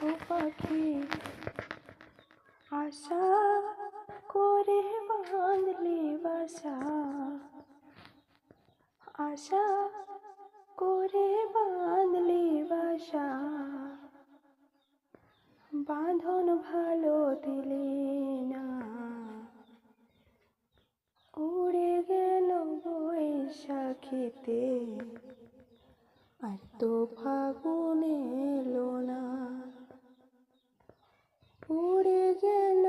পাখি আশা করে বাঁধলি বাসা। আশা করে বাঁধলি বাসা। বাঁধন ভালো দিলি না। উড়ে গেল বৈশাখীতে। আর তো ফাগুন এলো না উড়ে গেল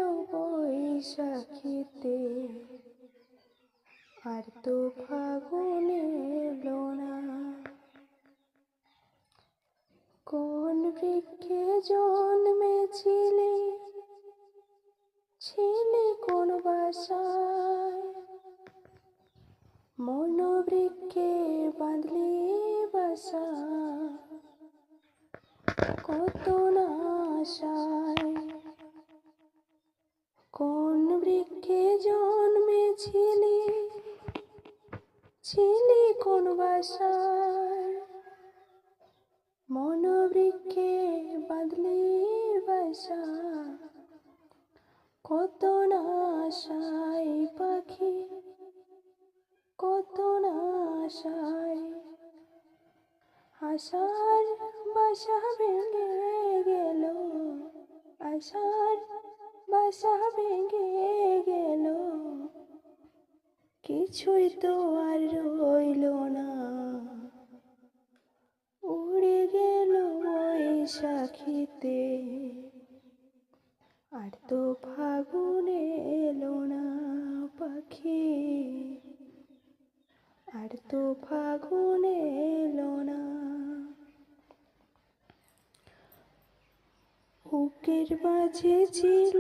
বৈশাখীতে আর তো ফাগুন এলো না। কোন বৃক্ষে জন্মেছিলে? ছিলে কোন বাসায়? মনোবৃক্ষে বাঁধলে বাসা। কত ছিলি কোন বাসায় মনোবৃক্ষে বাঁধলি বাসা। কত না আশায় পাখি, কত না আশায় আশার বাসা ভেঙে গেল, আশার বাসা ভেঙে গেল। কিছুই তো আর রইল না। উড়ে গেল বৈশাখীতে আর তো ফাগুনে এলো না পাখি। আর তো ফাগুনে এলো না। বুকের মাঝে ছিল